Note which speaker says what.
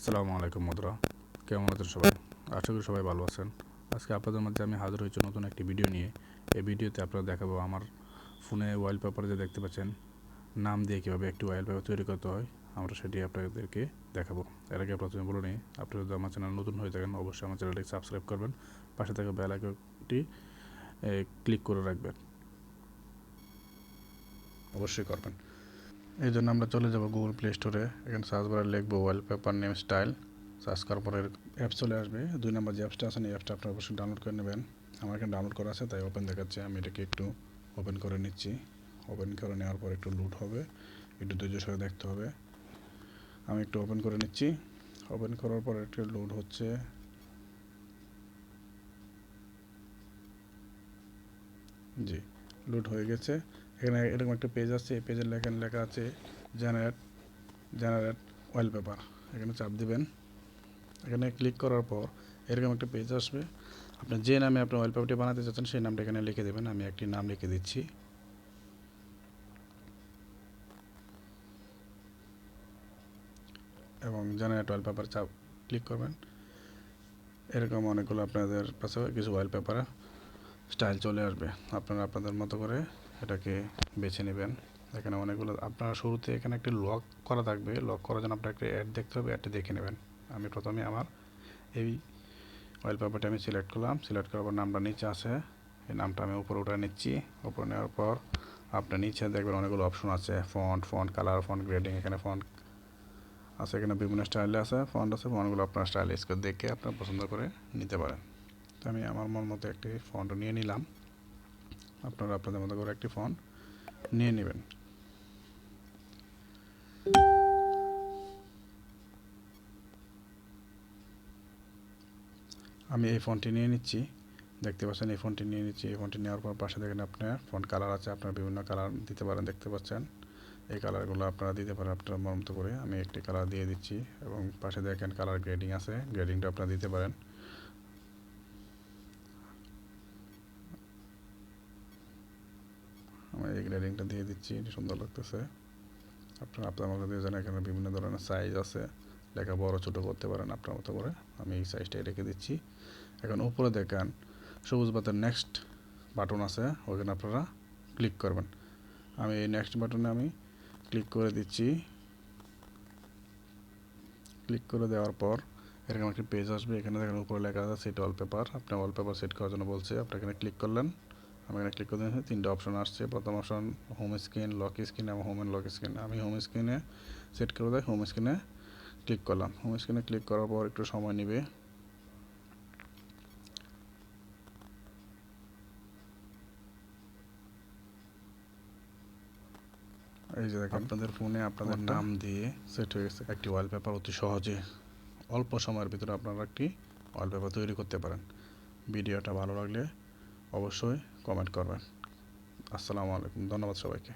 Speaker 1: আসসালামু আলাইকুম মধুরা কেমন আছেন সবাই? আশা করি সবাই ভালো আছেন। আজকে আপনাদের মধ্যে আমি হাজির হয়েছি নতুন একটি ভিডিও নিয়ে। এই ভিডিওতে আপনারা দেখাবো আমার ফোনে ওয়ালপেপার যে দেখতে পাচ্ছেন, নাম দিয়ে কীভাবে একটি ওয়ালপেপার তৈরি করতে হয়, আমরা সেটি আপনাদেরকে দেখাবো। এর আগে প্রথমে বলে নিই, আপনারা যদি আমার চ্যানেল নতুন হয়ে থাকেন, অবশ্যই আমার চ্যানেলটি সাবস্ক্রাইব করবেন। পাশে থাকা বেল আইকনটি ক্লিক করে রাখবেন। অবশ্যই করবেন। এই জন্য আমরা চলে যাব গুগল প্লে স্টোরে এখানে সার্চ বারে লিখব ওয়ালপেপার নেম স্টাইল সার্চ করার পরে অ্যাপস চলে আসবে। দুই নম্বর যে অ্যাপসটা আছে, এই অ্যাপসটা আপনারা অবশ্যই ডাউনলোড করে নেবেন। আমার এখানে ডাউনলোড করা আছে, তাই ওপেন দেখাচ্ছে। আমি এটাকে একটু ওপেন করে নিচ্ছি। ওপেন করে নেওয়ার পর একটু লুট হবে। একটু ধৈর্য সঙ্গে দেখতে হবে। আমি একটু ওপেন করে নিচ্ছি। ওপেন করার পর একটু লোড হচ্ছে। জি লোড হয়ে গেছে। এখানে এরকম একটা পেজ আছে, এই পেজের লেখা লেখা আছে জেনারেট জেনারেট ওয়ালপেপার এখানে চাপ দিবেন। এখানে ক্লিক করার পর এরকম একটা পেজ আসবে। আপনি যে নামে আপনি ওয়ালপেপারটি বানাতে চাচ্ছেন, সেই নামটা এখানে লিখে দেবেন। আমি একটি নাম লিখে দিচ্ছি। এবং জেনারেট ওয়ালপেপার চাপ ক্লিক করবেন। এরকম অনেকগুলো আপনাদের পাশে কিছু ওয়ালপেপার স্টাইল চলে আসবে। আপনারা আপনাদের মতো করে এটাকে বেছে নেবেন। এখানে অনেকগুলো, আপনার শুরুতে এখানে একটি লক করা থাকবে। লক করার জন্য আপনার একটা অ্যাড দেখতে হবে অ্যাডটি দেখে নেবেন। আমি প্রথমে আমার এই অয়েল পেপারটা আমি সিলেক্ট করলাম। সিলেক্ট করার পর নামটা নিচে আছে। এই নামটা আমি উপরে উঠে নিচ্ছি। উপরে নেওয়ার পর আপনার নিচে দেখবেন অনেকগুলো অপশন আছে। Font font colour font grading এখানে ফন্ট আছে, এখানে বিভিন্ন স্টাইলে আছে ফন্ট আছে ফন্টগুলো আপনার স্টাইল করে দেখে আপনার পছন্দ করে নিতে পারেন। তো আমি আমার মন মতো একটি ফন্ট নিয়ে নিলাম। আপনারা আপনাদের মতো করে একটি ফন্ট নিয়ে নেবেন। আমি এই ফোনটি নিয়ে নিচ্ছি। দেখতে পাচ্ছেন, এই ফোনটি নিয়ে নিচ্ছি। এই ফোনটি নেওয়ার পর পাশে দেখেন আপনার ফোন কালার আছে, আপনার বিভিন্ন কালার দিতে পারেন, দেখতে পাচ্ছেন। এই কালারগুলো আপনারা দিতে পারেন আপনার মতো করে। আমি একটি কালার দিয়ে দিচ্ছি এবং পাশে দেখেন কালার গ্রেডিং আছে গ্রেডিংটা আপনারা দিতে পারেন। আমি এই গ্রেডিংটা দিয়ে দিচ্ছি, এটি সুন্দর লাগতেছে। আপনারা, আপনার মতো দিয়ে জানেন এখানে বিভিন্ন ধরনের সাইজ আছে। লেখা বড়, ছোট করতে পারেন আপনার মতো করে। আমি এই সাইজটাই রেখে দিচ্ছি। এখন উপরে দেখেন, সবুজ বাতের নেক্সট বাটন আছে ওখানে আপনারা ক্লিক করবেন। আমি এই নেক্সট বাটনে আমি ক্লিক করে দিচ্ছি। ক্লিক করে দেওয়ার পর, এরকম একটি পেজ আসবে। এখানে দেখেন উপরে লেখা আছে সেট ওয়ালপেপার আপনি ওয়ালপেপার সেট করার জন্য বলছে, আপনি এখানে ক্লিক করলেন। আমি এখানে ক্লিক করে দিয়েছি তিনটে অপশন আসছে। প্রথম option home screen lock screen এবং হোম অ্যান্ড লক স্ক্রিন আমি হোম স্ক্রিনে সেট করে দেয় হোম স্ক্রিনে ক্লিক করলাম। হোম স্ক্রিনে ক্লিক করার পর একটু সময় নেবে। এই যে দেখেন আপনাদের ফোনে আপনাদের নাম দিয়ে সেট হয়ে গেছে। একটি ওয়ালপেপার অতি সহজে অল্প সময়ের ভিতরে আপনারা একটি ওয়ালপেপার তৈরি করতে পারেন। ভিডিওটা ভালো লাগলে অবশ্যই কমেন্ট করবেন। আসসালামু আলাইকুম ধন্যবাদ সবাইকে।